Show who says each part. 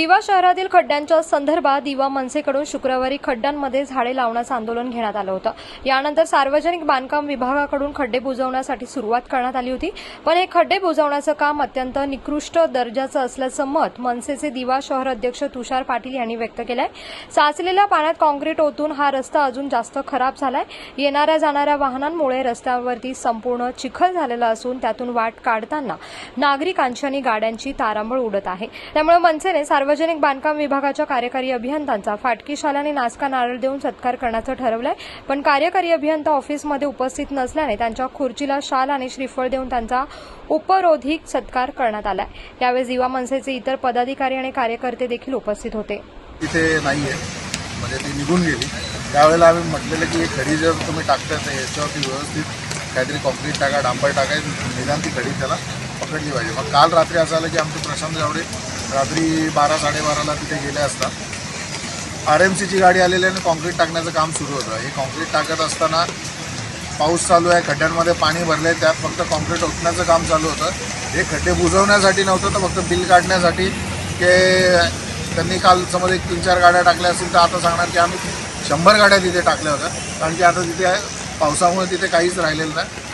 Speaker 1: दिवा शहरातील खड्ड्यांच्या संदर्भात दिवा मनसेकडून शुक्रवारी खड्ड्यांमध्ये झाडे लावण्याचं आंदोलन घेण्यात आलं होतं. यानंतर सार्वजनिक बांधकाम विभागाकडून खड्डे बुजवण्यासाठी सुरुवात करण्यात आली होती. पण हे खड्डे बुजवण्याचं काम अत्यंत निकृष्ट दर्जाचं असल्याचं मत मनसेचे दिवा शहर अध्यक्ष तुषार पाटील यांनी व्यक्त केलंय. साचलेल्या पाण्यात काँक्रीट ओतून हा रस्ता अजून जास्त खराब झालाय. येणाऱ्या जाणाऱ्या वाहनांमुळे रस्त्यावरती संपूर्ण चिखल झालेला असून त्यातून वाट काढताना नागरिकांची आणि गाड्यांची तारांबळ उडत आहे. त्यामुळे मनसेने सार्वजनिक सार्वजनिक बांधकाम विभागाच्या कार्यकारी अभियंत्यांचा फाटकी शालाने नाचका नारळ देऊन सत्कार करण्याचं ठरवलंय. पण कार्यकारी अभियंता ऑफिसमध्ये उपस्थित नसल्याने त्यांच्या खुर्चीला शाल आणि श्रीफळ देऊन त्यांचा उपरोधिक सत्कार करण्यात आलाय. यावेळी जीवा मनसेचे इतर पदाधिकारी आणि कार्यकर्ते देखील उपस्थित होते.
Speaker 2: तिथे नाहीये. म्हणजे ती निघून गेली. त्यावेळेला आम्ही म्हटलेलं की ही खडी जर तुम्ही टाकताय तर याच्यावरती व्यवस्थित काहीतरी कॉन्क्रीट टाका डांबर टाका निदान ती खडी त्याला पकडली पाहिजे. मग काल रात्री असं आलं की आमचे प्रशांत जावडे रात्री बारा साडेबाराला तिथे गेले असता. आर एम सीची गाडी आलेली आणि कॉन्क्रीट टाकण्याचं काम सुरू होतं. हे कॉन्क्रीट टाकत असताना पाऊस चालू आहे खड्ड्यांमध्ये पाणी भरले त्यात फक्त कॉन्क्रीट ओतण्याचं काम चालू होतं. हे खड्डे बुजवण्यासाठी नव्हतं तर फक्त बिल काढण्यासाठी ते त्यांनी काल समज एक तीन चार गाड्या टाकल्या असतील तर आता सांगणार की आम्ही शंभर गाड्या तिथे टाकल्या होत्या. कारण की आता तिथे पावसामुळे तिथे काहीच राहिलेलं नाही.